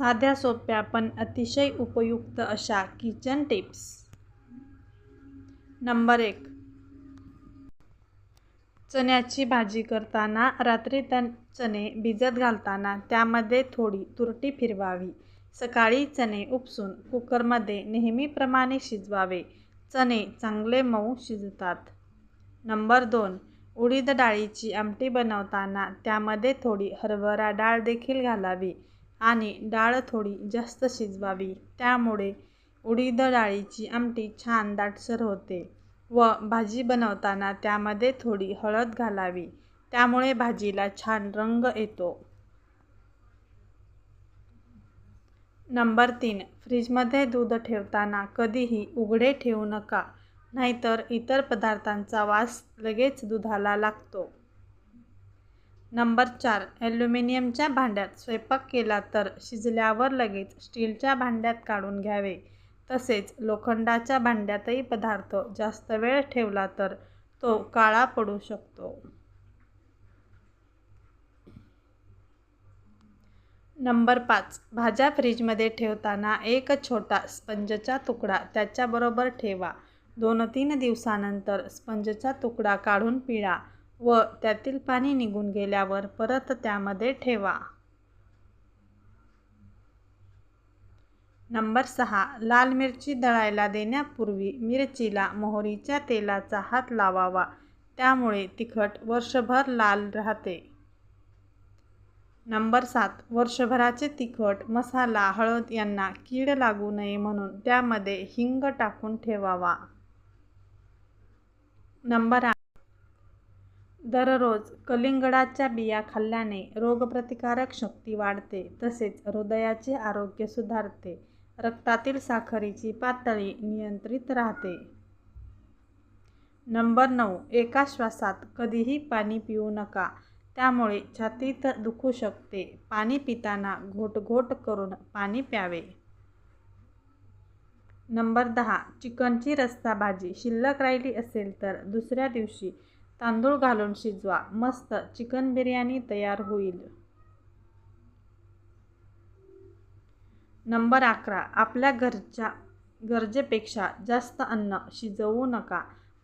साध्या सोप्या पण अतिशय उपयुक्त अशा किचन टिप्स नंबर एक. चण्याची भाजी करताना रात्री त्या चणे भिजत घालताना त्यामध्ये थोडी तुरटी फिरवावी. सकाळी चणे उपसून कुकरमध्ये नेहमीप्रमाणे शिजवावे. चणे चांगले मऊ शिजतात. नंबर दोन. उडीद डाळीची आमटी बनवताना त्यामध्ये थोडी हरभरा डाळ देखील घालावी. आणि डाळ थोडी जास्त शिजवावी. त्यामुळे उडीद डाळीची आमटी छान दाटसर होते व भाजी बनवताना त्यामध्ये थोडी हळद घालावी. त्यामुळे भाजीला छान रंग येतो. नंबर तीन. फ्रीजमध्ये दूध ठेवताना कधीही उघडे ठेवू नका नाहीतर इतर पदार्थांचा वास लगेच दुधाला लागतो. नंबर चार ॲल्युमिनियमच्या भांड्यात स्वयंपाक केला तर शिजल्यावर लगेच स्टीलच्या भांड्यात काढून घ्यावे. तसेच लोखंडाच्या भांड्यातही पदार्थ जास्त वेळ ठेवला तर तो काळा पडू शकतो. नंबर पाच भाज्या फ्रीजमध्ये ठेवताना एक छोटा स्पंजचा तुकडा त्याच्याबरोबर ठेवा. दोन तीन दिवसानंतर स्पंजचा तुकडा काढून पिळा. व त्यातील पाणी निघून गेल्यावर परत त्यामध्ये ठेवा. नंबर सहा. लाल मिरची दळायला देण्यापूर्वी मिरचीला मोहरीच्या तेलाचा हात लावावा. त्यामुळे तिखट वर्षभर लाल राहते. नंबर सात. वर्षभराचे तिखट मसाला हळद यांना कीड लागू नये म्हणून त्यामध्ये हिंग टाकून ठेवावा. नंबर आठ. दररोज कलिंगडाच्या बिया खाल्ल्याने रोगप्रतिकारक शक्ती वाढते तसेच हृदयाचे आरोग्य सुधारते. रक्तातील साखरेची पातळी नियंत्रित राहते. नंबर नऊ. एका श्वासात कधीही पाणी पिऊ नका. त्यामुळे छातीत दुखू शकते. पाणी पिताना घोटघोट करून पाणी प्यावे. नंबर दहा. चिकनची रस्सा भाजी शिल्लक राहिली असेल तर दुसऱ्या दिवशी तांदूळ घालून शिजवा. मस्त. चिकन बिर्याणी तयार होईल. नंबर अकरा. आपल्या घरच्या गरजेपेक्षा जास्त अन्न शिजवू नका.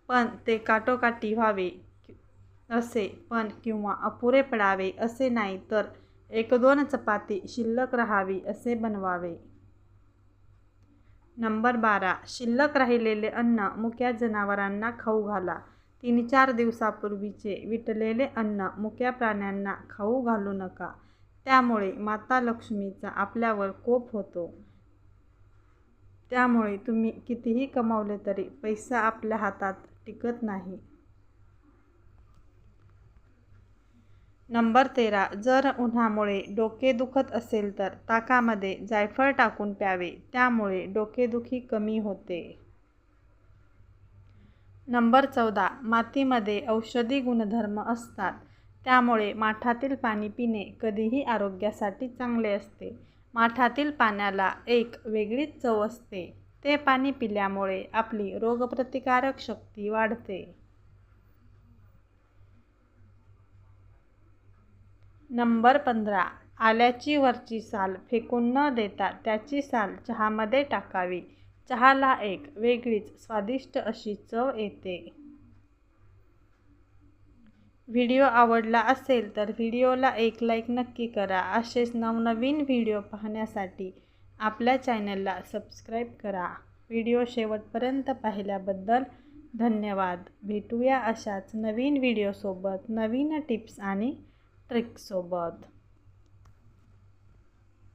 पण ते काटोकाटी व्हावे असे पण किंवा अपुरे पडावे असे नाही तर एक दोन चपाती शिल्लक राहावी असे बनवावे. नंबर बारा. शिल्लक राहिलेले अन्न मुक्या जनावरांना खाऊ घाला. तीन चार दिवसापूर्वीचे विटलेले अन्न मुक्या प्राण्यांना खाऊ घालू नका. त्यामुळे माता लक्ष्मीचा आपल्यावर कोप होतो. त्यामुळे तुम्ही कितीही कमावले तरी पैसा आपल्या हातात टिकत नाही. नंबर तेरा. जर उन्हामुळे डोके दुखत असेल तर ताकामध्ये जायफळ टाकून प्यावे. त्यामुळे डोकेदुखी कमी होते. नंबर चौदा मातीमध्ये औषधी गुणधर्म असतात. त्यामुळे माठातील पाणी पिणे कधीही आरोग्यासाठी चांगले असते. माठातील पाण्याला एक वेगळीच चव असते. ते पाणी पिल्यामुळे आपली रोगप्रतिकारक शक्ती वाढते. नंबर पंधरा आल्याची वरची साल फेकून न देता त्याची साल चहामध्ये टाकावी. चहाला एक वेगळीच स्वादिष्ट अशी चव येते. व्हिडिओ आवडला असेल तर व्हिडिओला एक लाईक नक्की करा. असेच नवनवीन व्हिडिओ पाहण्यासाठी आपल्या चॅनलला सबस्क्राईब करा. व्हिडिओ शेवटपर्यंत पाहिल्याबद्दल धन्यवाद. भेटूया अशाच नवीन व्हिडिओसोबत नवीन टिप्स आणि ट्रिक्ससोबत